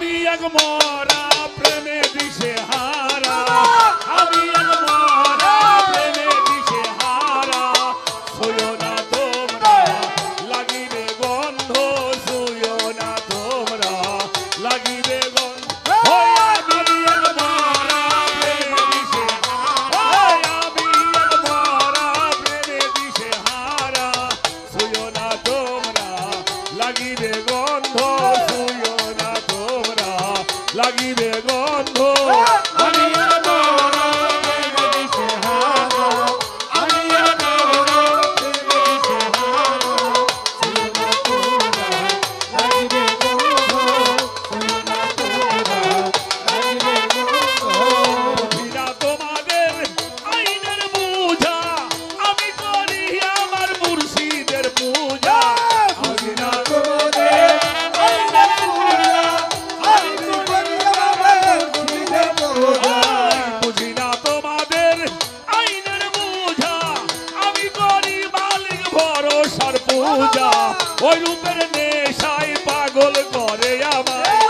আমি এক মরা প্রেমে দিশে হারা আমি লাগিবে গন্ধ। করে আমার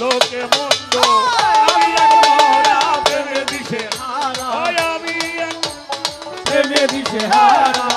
লোকে মন্দ। আল্লাহ দিশে হারা আমি দিশে হারা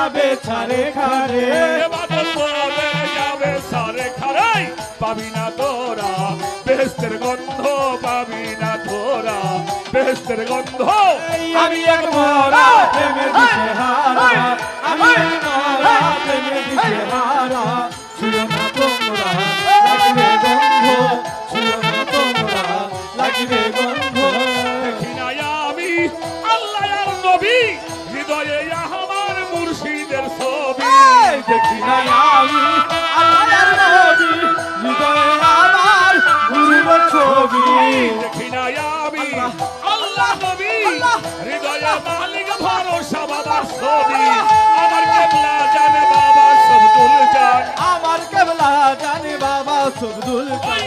যাবে ছাড়ে খারে বাদল পড়ে যাবে সারে খারে পাবি না তোরা বেস্তের গন্ধ পাবি না তোরা বেস্তের গন্ধ। আমি এক মরা প্রেমে দিছে হারা আমি প্রেমে হারা ছুঁয়ো না তোমরা লাগবে গন্ধ। ছুঁয়ো না তোমরা লাগবে গন্ধ। দেখি না আমি নবী হৃদয়ে দেখি না আমি আল্লাহর নবী হৃদয়ে আমার গুরুর ছবি। কিনাই আমি আল্লাহ নবী হৃদয়ে মালিক ভরসা বাবার ছবি। আমার কেবলা জানে বাবা সবদুল জান আমার কেবলা জানি বাবা সবদুল ওই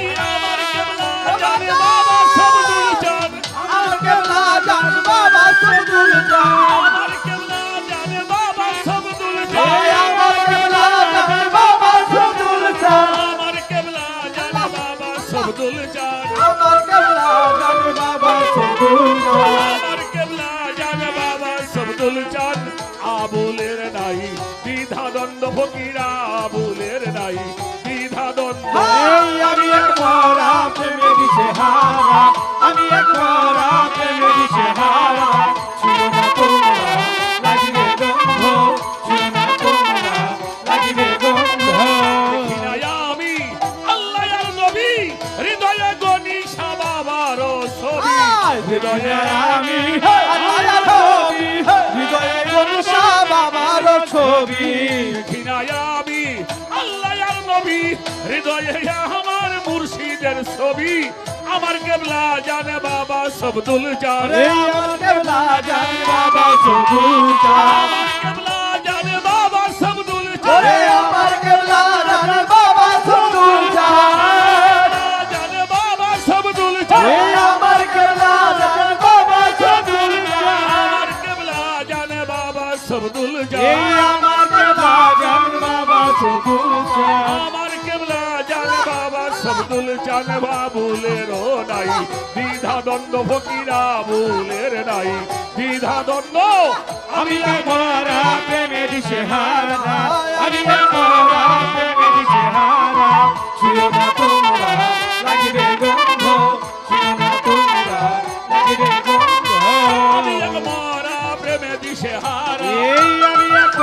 সবদুল চান, আবুলের নাই। দ্বিধা দণ্ড ফকিরা, আবুলের নাই। দ্বিধা দণ্ড এই আমি এক মরা প্রেমে দিশে হারা আমি এক মরা প্রেমে দিশে হারা হৃদয়ে আমার মুর্শিদের ছবি আমার কেবলা জানে বাবা সবদুল জানে। আমার কেবলা জানি বাবা সবুল আমার কেবলা জানে বাবা সবদুল জানে। আমার কেবলা জানি বাবা সবুল জানে। বাবা সবদুল জানে। আমার কেবলা জানি বাবা সবুল আমার কেবলা জানে বাবা সবদুল আমার কেবলা জানি বাবা জানে। বাবা সবদুল জানে বাবুলের নাই। দ্বিধা দ্বন্দ্ব ফকিরা বুলের নাই। দ্বিধা দ্বন্দ্ব আমি মরা প্রেমে দিশে হারা। আমি মরা প্রেমে দিশে হারা। ছিল না তোমরা লাগিবে গন্ধ। ছিল না তোমরা লাগিবে গন্ধ। আমি মরা প্রেমে দিশে এই আমি এক